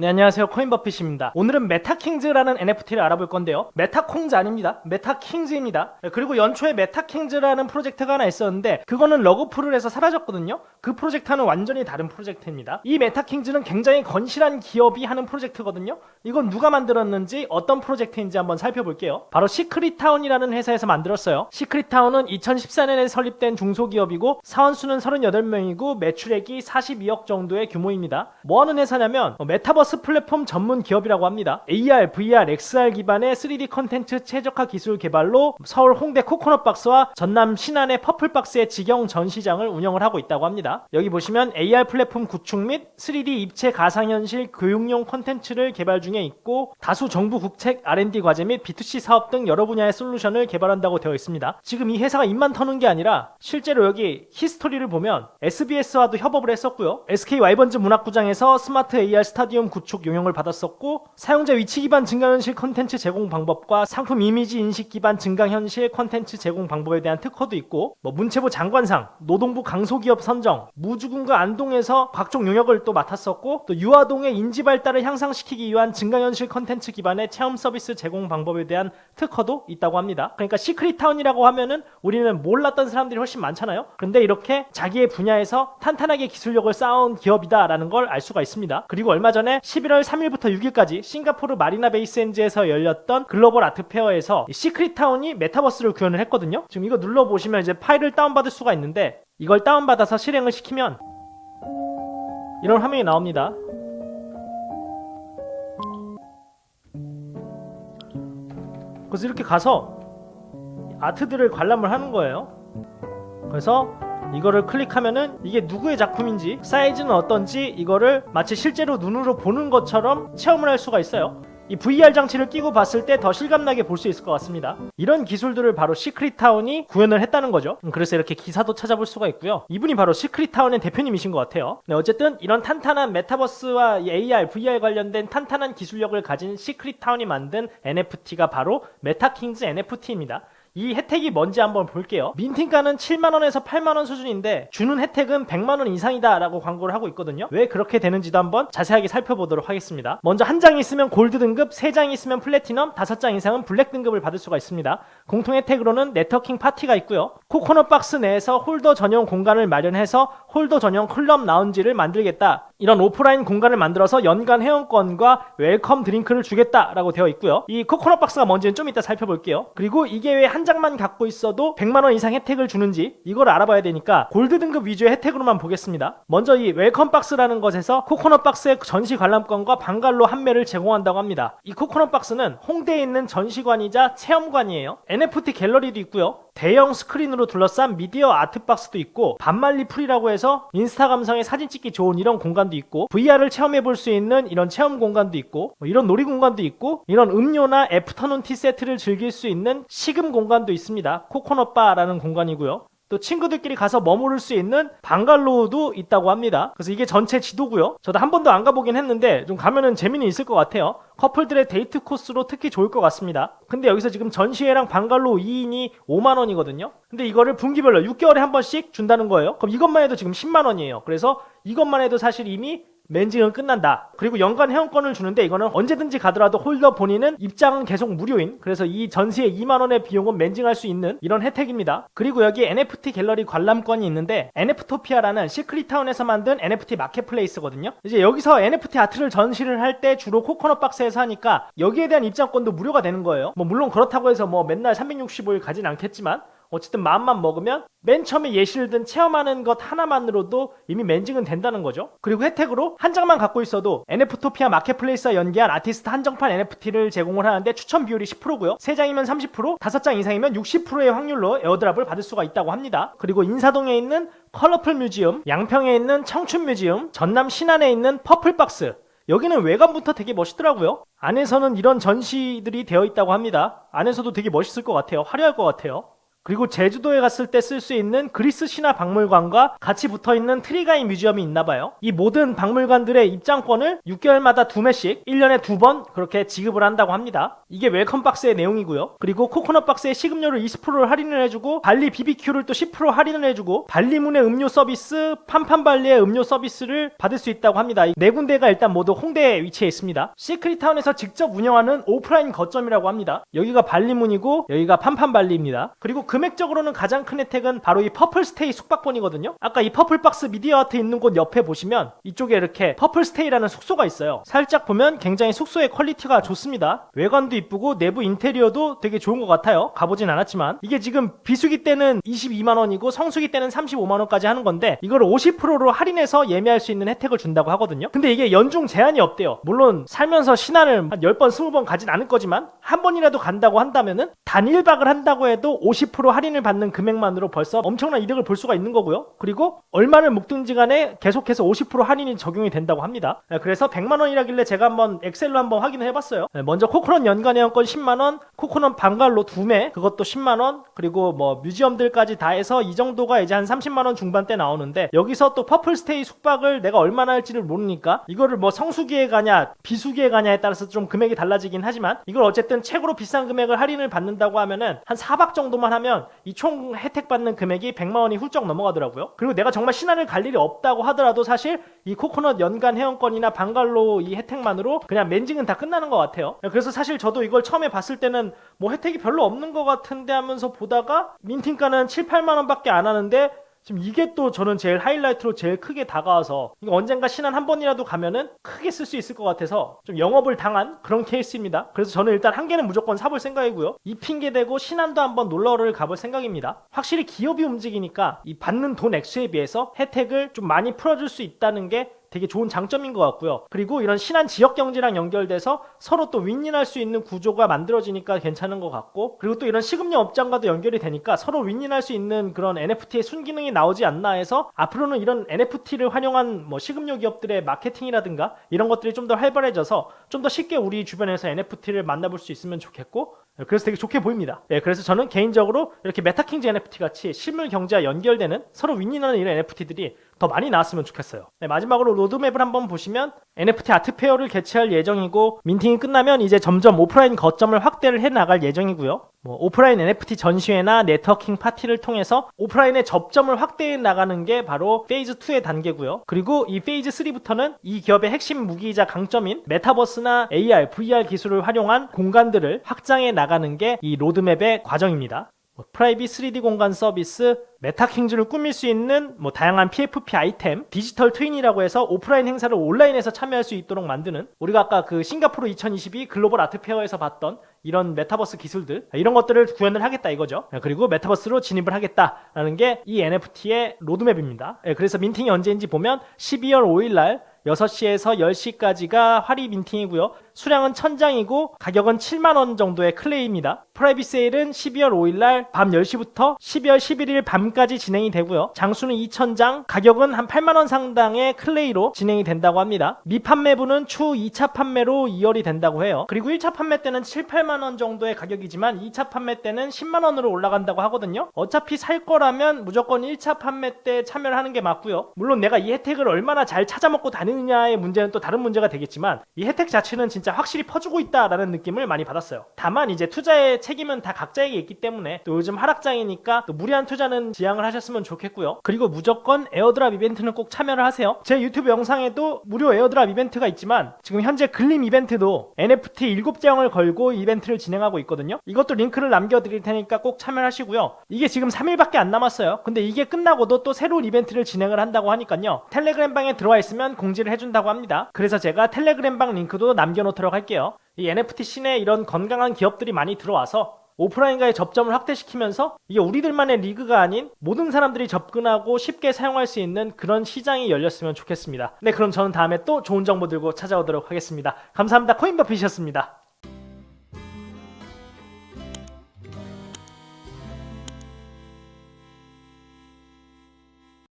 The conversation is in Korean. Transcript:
네, 안녕하세요. 코인버핏입니다. 오늘은 메타킹즈라는 NFT를 알아볼 건데요. 메타콩즈 아닙니다. 메타킹즈입니다. 네, 그리고 연초에 메타킹즈라는 프로젝트가 하나 있었는데, 그거는 러그풀을 해서 사라졌거든요. 그 프로젝트와는 완전히 다른 프로젝트입니다. 이 메타킹즈는 굉장히 건실한 기업이 하는 프로젝트거든요. 이건 누가 만들었는지, 어떤 프로젝트인지 한번 살펴볼게요. 바로 시크릿타운이라는 회사에서 만들었어요. 시크릿타운은 2014년에 설립된 중소기업이고, 사원수는 38명이고, 매출액이 42억 정도의 규모입니다. 뭐 하는 회사냐면, 어, 메타버스 플랫폼 전문 기업이라고 합니다. AR, VR, XR 기반의 3D 컨텐츠 최적화 기술 개발로 서울 홍대 코코넛 박스와 전남 신안의 퍼플 박스의 직영 전시장을 운영을 하고 있다고 합니다. 여기 보시면 AR 플랫폼 구축 및 3D 입체 가상현실 교육용 컨텐츠를 개발 중에 있고 다수 정부 국책 R&D 과제 및 B2C 사업 등 여러 분야의 솔루션을 개발한다고 되어 있습니다. 지금 이 회사가 입만 터는 게 아니라 실제로 여기 히스토리를 보면 SBS와도 협업을 했었고요. SK 와이번즈 문학구장에서 스마트 AR 스타디움 구축 용역을 받았었고 사용자 위치 기반 증강 현실 컨텐츠 제공 방법과 상품 이미지 인식 기반 증강 현실 컨텐츠 제공 방법에 대한 특허도 있고 뭐 문체부 장관상, 노동부 강소기업 선정, 무주군과 안동에서 각종 용역을 또 맡았었고 또 유아동의 인지 발달을 향상시키기 위한 증강 현실 컨텐츠 기반의 체험 서비스 제공 방법에 대한 특허도 있다고 합니다. 그러니까 시크릿 타운이라고 하면은 우리는 몰랐던 사람들이 훨씬 많잖아요. 근데 이렇게 자기의 분야에서 탄탄하게 기술력을 쌓아온 기업이다라는 걸 알 수가 있습니다. 그리고 얼마 전에 11월 3일부터 6일까지 싱가포르 마리나 베이스엔즈에서 열렸던 글로벌 아트 페어에서 이 시크릿 타운이 메타버스를 구현을 했거든요. 지금 이거 눌러 보시면 이제 파일을 다운받을 수가 있는데 이걸 다운받아서 실행을 시키면 이런 화면이 나옵니다. 그래서 이렇게 가서 아트들을 관람을 하는 거예요. 그래서 이거를 클릭하면은 이게 누구의 작품인지 사이즈는 어떤지 이거를 마치 실제로 눈으로 보는 것처럼 체험을 할 수가 있어요. 이 VR 장치를 끼고 봤을 때 더 실감나게 볼 수 있을 것 같습니다. 이런 기술들을 바로 시크릿타운이 구현을 했다는 거죠. 음, 그래서 이렇게 기사도 찾아볼 수가 있고요. 이분이 바로 시크릿타운의 대표님이신 것 같아요. 네, 어쨌든 이런 탄탄한 메타버스와 이 AR, VR 관련된 탄탄한 기술력을 가진 시크릿타운이 만든 NFT가 바로 메타킹즈 NFT입니다. 이 혜택이 뭔지 한번 볼게요. 민팅가는 7만원에서 8만원 수준인데 주는 혜택은 100만원 이상이다 라고 광고를 하고 있거든요. 왜 그렇게 되는지도 한번 자세하게 살펴보도록 하겠습니다. 먼저 한 장 있으면 골드 등급, 세 장 있으면 플래티넘, 다섯 장 이상은 블랙 등급을 받을 수가 있습니다. 공통 혜택으로는 네트워킹 파티가 있고요. 코코넛 박스 내에서 홀더 전용 공간을 마련해서 홀더 전용 클럽 라운지를 만들겠다. 이런 오프라인 공간을 만들어서 연간 회원권과 웰컴 드링크를 주겠다라고 되어 있고요. 이 코코넛 박스가 뭔지는 좀 이따 살펴볼게요. 그리고 이게 왜 한 장만 갖고 있어도 100만 원 이상 혜택을 주는지 이걸 알아봐야 되니까 골드 등급 위주의 혜택으로만 보겠습니다. 먼저 이 웰컴 박스라는 것에서 코코넛 박스의 전시 관람권과 방갈로 한 매를 제공한다고 합니다. 이 코코넛 박스는 홍대에 있는 전시관이자 체험관이에요. NFT 갤러리도 있고요. 대형 스크린으로 둘러싼 미디어 아트박스도 있고 반말리 풀이라고 해서 인스타 감성의 사진 찍기 좋은 이런 공간도 있고 VR을 체험해 볼 수 있는 이런 체험 공간도 있고 뭐 이런 놀이 공간도 있고 이런 음료나 애프터눈 티 세트를 즐길 수 있는 식음 공간도 있습니다. 코코넛 바라는 공간이고요. 또 친구들끼리 가서 머무를 수 있는 방갈로우도 있다고 합니다. 그래서 이게 전체 지도고요. 저도 한 번도 안 가보긴 했는데 좀 가면은 재미는 있을 것 같아요. 커플들의 데이트 코스로 특히 좋을 것 같습니다. 근데 여기서 지금 전시회랑 방갈로우 2인이 5만 원이거든요. 근데 이거를 분기별로 6개월에 한 번씩 준다는 거예요. 그럼 이것만 해도 지금 10만 원이에요. 그래서 이것만 해도 사실 이미 멘징은 끝난다. 그리고 연간 회원권을 주는데 이거는 언제든지 가더라도 홀더 본인은 입장은 계속 무료인 그래서 이 전시의 2만 원의 비용은 멘징할 수 있는 이런 혜택입니다. 그리고 여기 NFT 갤러리 관람권이 있는데 NF토피아라는 시크릿타운에서 만든 NFT 마켓플레이스거든요. 이제 여기서 NFT 아트를 전시를 할 때 주로 코코넛 박스에서 하니까 여기에 대한 입장권도 무료가 되는 거예요. 뭐 물론 그렇다고 해서 뭐 맨날 365일 가진 않겠지만 어쨌든 마음만 먹으면 맨 처음에 예시를 든 체험하는 것 하나만으로도 이미 멘징은 된다는 거죠. 그리고 혜택으로 한 장만 갖고 있어도 NF토피아 마켓플레이스와 연계한 아티스트 한정판 NFT를 제공을 하는데 추천 비율이 10%고요. 3장이면 30%, 5장 이상이면 60%의 확률로 에어드랍을 받을 수가 있다고 합니다. 그리고 인사동에 있는 컬러풀 뮤지엄, 양평에 있는 청춘 뮤지엄, 전남 신안에 있는 퍼플박스, 여기는 외관부터 되게 멋있더라고요. 안에서는 이런 전시들이 되어 있다고 합니다. 안에서도 되게 멋있을 것 같아요. 화려할 것 같아요. 그리고 제주도에 갔을 때 쓸 수 있는 그리스 신화 박물관과 같이 붙어 있는 트리가이 뮤지엄이 있나 봐요. 이 모든 박물관들의 입장권을 6개월마다 두 매씩 1년에 두 번 그렇게 지급을 한다고 합니다. 이게 웰컴 박스의 내용이고요. 그리고 코코넛 박스의 식음료를 20%를 할인을 해주고 발리 BBQ를 또 10% 할인을 해주고 발리문의 음료 서비스, 판판발리의 음료 서비스를 받을 수 있다고 합니다. 이네 군데가 일단 모두 홍대에 위치해 있습니다. 시크릿타운에서 직접 운영하는 오프라인 거점이라고 합니다. 여기가 발리문이고 여기가 판판발리입니다. 그리고 금액적으로는 가장 큰 혜택은 바로 이 퍼플스테이 숙박권이거든요. 아까 이 퍼플박스 미디어 아트 있는 곳 옆에 보시면 이쪽에 이렇게 퍼플스테이라는 숙소가 있어요. 살짝 보면 굉장히 숙소의 퀄리티가 좋습니다. 외관도 이쁘고 내부 인테리어도 되게 좋은 것 같아요. 가보진 않았지만 이게 지금 비수기 때는 22만 원이고 성수기 때는 35만 원까지 하는 건데 이걸 50%로 할인해서 예매할 수 있는 혜택을 준다고 하거든요. 근데 이게 연중 제한이 없대요. 물론 살면서 신안을 한 10번, 20번 가진 않을 거지만 한 번이라도 간다고 한다면은 단일박을 한다고 해도 50% 할인을 받는 금액만으로 벌써 엄청난 이득을 볼 수가 있는 거고요. 그리고 얼마를 묵든지 간에 계속해서 50% 할인이 적용이 된다고 합니다. 네, 그래서 100만 원이라길래 제가 한번 엑셀로 한번 확인을 해봤어요. 네, 먼저 코코넛 연간 회원권 10만 원, 코코넛 방갈로 두 매, 그것도 10만 원, 그리고 뭐 뮤지엄들까지 다 해서 이 정도가 이제 한 30만 원 중반대 나오는데 여기서 또 퍼플스테이 숙박을 내가 얼마나 할지를 모르니까 이거를 뭐 성수기에 가냐 비수기에 가냐에 따라서 좀 금액이 달라지긴 하지만 이걸 어쨌든 최고로 비싼 금액을 할인을 받는다고 하면은 한 4박 정도만 하면 이 총 혜택 받는 금액이 100만 원이 훌쩍 넘어가더라고요. 그리고 내가 정말 신안을 갈 일이 없다고 하더라도 사실 이 코코넛 연간 회원권이나 방갈로 이 혜택만으로 그냥 멘징은 다 끝나는 것 같아요. 그래서 사실 저도 이걸 처음에 봤을 때는 뭐 혜택이 별로 없는 것 같은데 하면서 보다가 민팅가는 7, 8만 원밖에 안 하는데 지금 이게 또 저는 제일 하이라이트로 제일 크게 다가와서 이거 언젠가 신안 한 번이라도 가면은 크게 쓸 수 있을 것 같아서 좀 영업을 당한 그런 케이스입니다. 그래서 저는 일단 한 개는 무조건 사볼 생각이고요. 이 핑계 대고 신안도 한번 놀러를 가볼 생각입니다. 확실히 기업이 움직이니까 이 받는 돈 액수에 비해서 혜택을 좀 많이 풀어줄 수 있다는 게 되게 좋은 장점인 것 같고요. 그리고 이런 신한 지역 경제랑 연결돼서 서로 또 윈윈할 수 있는 구조가 만들어지니까 괜찮은 것 같고 그리고 또 이런 식음료 업장과도 연결이 되니까 서로 윈윈할 수 있는 그런 NFT의 순기능이 나오지 않나 해서 앞으로는 이런 NFT를 활용한 뭐 식음료 기업들의 마케팅이라든가 이런 것들이 좀 더 활발해져서 좀 더 쉽게 우리 주변에서 NFT를 만나볼 수 있으면 좋겠고 그래서 되게 좋게 보입니다. 예, 그래서 저는 개인적으로 이렇게 메타킹즈 NFT 같이 실물 경제와 연결되는 서로 윈윈하는 이런 NFT들이 더 많이 나왔으면 좋겠어요. 네, 마지막으로 로드맵을 한번 보시면 NFT 아트 페어를 개최할 예정이고 민팅이 끝나면 이제 점점 오프라인 거점을 확대를 해 나갈 예정이고요. 뭐 오프라인 NFT 전시회나 네트워킹 파티를 통해서 오프라인의 접점을 확대해 나가는 게 바로 페이즈 2의 단계고요. 그리고 이 페이즈 3부터는 이 기업의 핵심 무기이자 강점인 메타버스나 AR, VR 기술을 활용한 공간들을 확장해 나가는 게 이 로드맵의 과정입니다. 뭐 프라이빗 3D 공간 서비스, 메타킹즈를 꾸밀 수 있는 뭐 다양한 PFP 아이템, 디지털 트윈이라고 해서 오프라인 행사를 온라인에서 참여할 수 있도록 만드는 우리가 아까 그 싱가포르 2022 글로벌 아트 페어에서 봤던 이런 메타버스 기술들 이런 것들을 구현을 하겠다 이거죠. 그리고 메타버스로 진입을 하겠다라는 게 이 NFT의 로드맵입니다. 예, 그래서 민팅이 언제인지 보면 12월 5일 날 6시에서 10시까지가 화리 민팅이고요. 수량은 1000장이고 가격은 7만원 정도의 클레이입니다. 프라이빗 세일은 12월 5일날 밤 10시부터 12월 11일 밤까지 진행이 되고요. 장수는 2000장, 가격은 한 8만원 상당의 클레이로 진행이 된다고 합니다. 미판매분은 추후 2차 판매로 2열이 된다고 해요. 그리고 1차 판매 때는 7, 8만원 정도의 가격이지만 2차 판매 때는 10만원으로 올라간다고 하거든요. 어차피 살 거라면 무조건 1차 판매 때 참여를 하는 게 맞고요. 물론 내가 이 혜택을 얼마나 잘 찾아먹고 다니느냐의 문제는 또 다른 문제가 되겠지만 이 혜택 자체는 진짜 확실히 퍼주고 있다라는 느낌을 많이 받았어요. 다만 이제 투자의 책임은 다 각자에게 있기 때문에 또 요즘 하락장이니까 또 무리한 투자는 지양을 하셨으면 좋겠고요. 그리고 무조건 에어드랍 이벤트는 꼭 참여를 하세요. 제 유튜브 영상에도 무료 에어드랍 이벤트가 있지만 지금 현재 글림 이벤트도 NFT 7장을 걸고 이벤트를 진행하고 있거든요. 이것도 링크를 남겨드릴 테니까 꼭 참여하시고요. 이게 지금 3일밖에 안 남았어요. 근데 이게 끝나고도 또 새로운 이벤트를 진행을 한다고 하니까요. 텔레그램 방에 들어와 있으면 공지를 해준다고 합니다. 그래서 제가 텔레그램 방 링크도 남겨놓 도록 할게요. 이 NFT 씬에 이런 건강한 기업들이 많이 들어와서 오프라인과의 접점을 확대시키면서 이게 우리들만의 리그가 아닌 모든 사람들이 접근하고 쉽게 사용할 수 있는 그런 시장이 열렸으면 좋겠습니다. 네, 그럼 저는 다음에 또 좋은 정보 들고 찾아오도록 하겠습니다. 감사합니다. 코인버핏이었습니다.